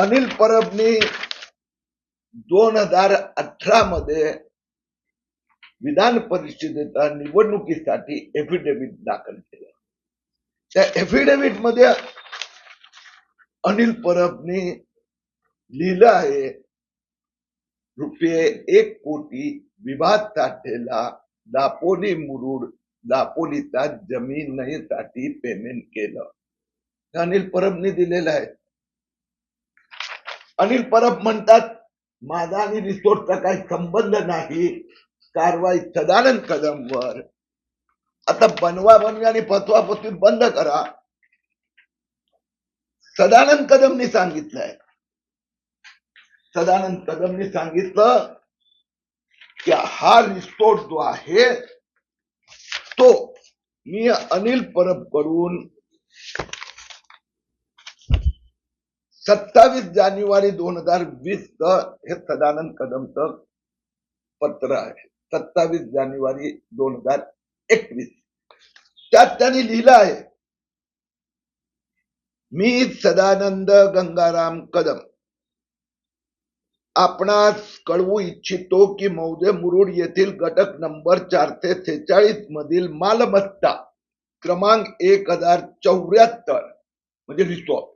अनिल परबनी दोन हजार अठरा मध्ये विधान परिषदेच्या निवडणुकीसाठी एफिडेव्हिट दाखल केलं. त्या एफिडेव्हिटमध्ये अनिल परबनी लिहिलं आहे रुपये एक कोटी विवाद साठेला दापोली मुरुड दापोलीचा जमिनीसाठी पेमेंट केलं. अनिल परबनी दिलेलं आहे. अनिल परब म्हणतात माझा आणि रिसोर्टचा काही संबंध नाही. कारवाई सदानंद कदमवर. आता बनवा बनवी आणि फतवा फतवी बंद करा. सदानंद कदमनी सांगितलंय. सदानंद कदमनी सांगितलं की हा रिसोर्ट जो आहे तो मी अनिल परबकडून सत्तावीस जानेवारी दोन हजार वीस च हे सदानंद कदमचं पत्र आहे. सत्तावीस जानेवारी दोन हजार एकवीस. त्यात त्यांनी लिहिलं आहे मी सदानंद गंगाराम कदम. आपणास कळवू इच्छितो की मौदे मुरुड येथील घटक नंबर चारशे सेहेचाळीस मधील मालमत्ता क्रमांक एक हजार चौऱ्याहत्तर म्हणजे रिसॉर्ट.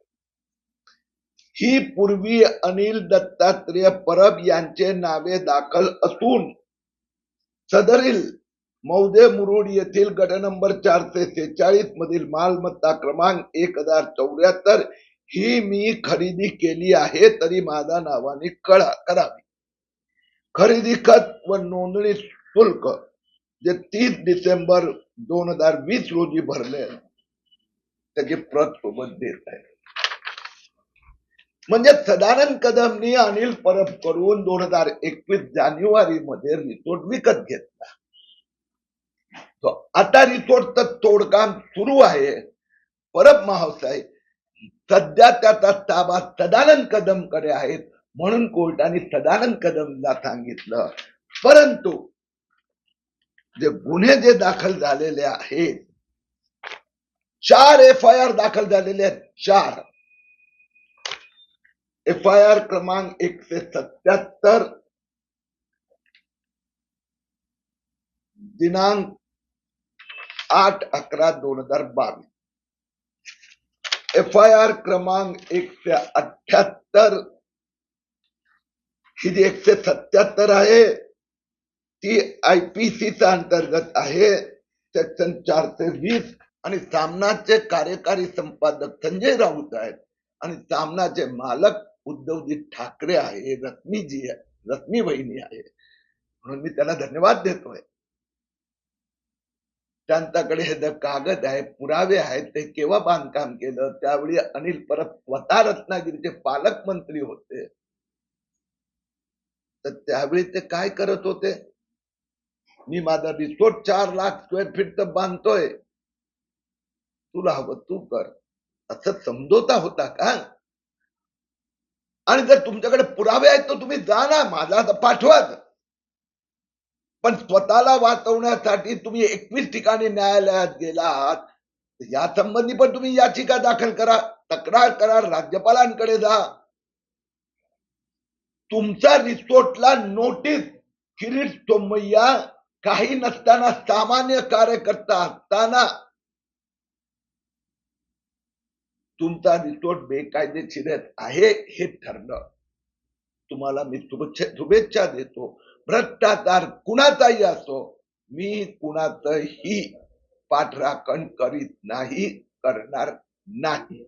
ही पूर्वी अनिल दत्तात्रेय परब यांचे नावे दाखल असून सदरील मौदे मुरुड येथील गट नंबर चारशे सेहेचाळीस मधील मालमत्ता क्रमांक एक हजार चौऱ्याहत्तर ही मी खरेदी केली आहे तरी माझ्या नावाने कळा करावी. खरेदी खत व नोंदणी शुल्क जे तीस डिसेंबर दोन हजार वीस रोजी भरले त्याची प्रत सोबत देत आहे. म्हणजे सदानंद कदमनी अनिल परब करून दोन हजार एकवीस जानेवारी मध्ये रिसोर्ट विकत घेतला. तो आता रिसोर्टचं तोडकाम सुरू आहे. परब महासाहेब सध्या त्याचा ताबा सदानंद कदमकडे आहेत म्हणून कोर्टाने सदानंद कदमला सांगितलं. परंतु जे गुन्हे जे दाखल झालेले आहेत चार एफ आय आर दाखल झालेले आहेत चार. एफ़ आई आर क्रमांक एकशे सत्याहत्तर दिनांक आठ अकरा दोन हज़ार बावीस एफ़ आय आर क्रमांक एकशे अठ्याहत्तर ही जी एकशे सत्याहत्तर आहे ती आय पी चा अंतर्गत आहे, सेक्शन चारशे वीस आणि सामनाचे कार्यकारी संपादक संजय राऊत आहेत, आणि सामनाचे मालक उद्धवजी ठाकरे आहे रत्नीजी आहे रत्नी वहिनी आहे. म्हणून मी त्याला धन्यवाद देतोय. त्यांच्याकडे हे कागद आहे पुरावे आहेत ते केव्हा बांधकाम केलं? त्यावेळी अनिल परब स्वतः रत्नागिरीचे पालकमंत्री होते. तर त्यावेळी ते काय करत होते? मी माझा रिसोर्ट चार लाख स्क्वेअर फीट तर बांधतोय. तुला हवं तू कर. असं समजोता होता का? आणि जर तुमच्याकडे पुरावे आहेत तर तुम्ही जा ना माझा पाठवा पण स्वतःला वाचवण्यासाठी तुम्ही एकवीस ठिकाणी न्यायालयात गेला आहात या संबंधी पण तुम्ही याचिका दाखल करा तक्रार करा राज्यपालांकडे जा. तुमचा रिसोर्टला नोटीस किरीट सोमय्या काही नसताना सामान्य कार्यकर्ता असताना तुमचा रिसोर्ट बेकायदेशीर आहे हे ठरलं. तुम्हाला मी शुभेच्छा शुभेच्छा देतो. भ्रष्टाचार कुणाचाही असो मी कुणाचही पाठराखण करीत नाही करणार नाही.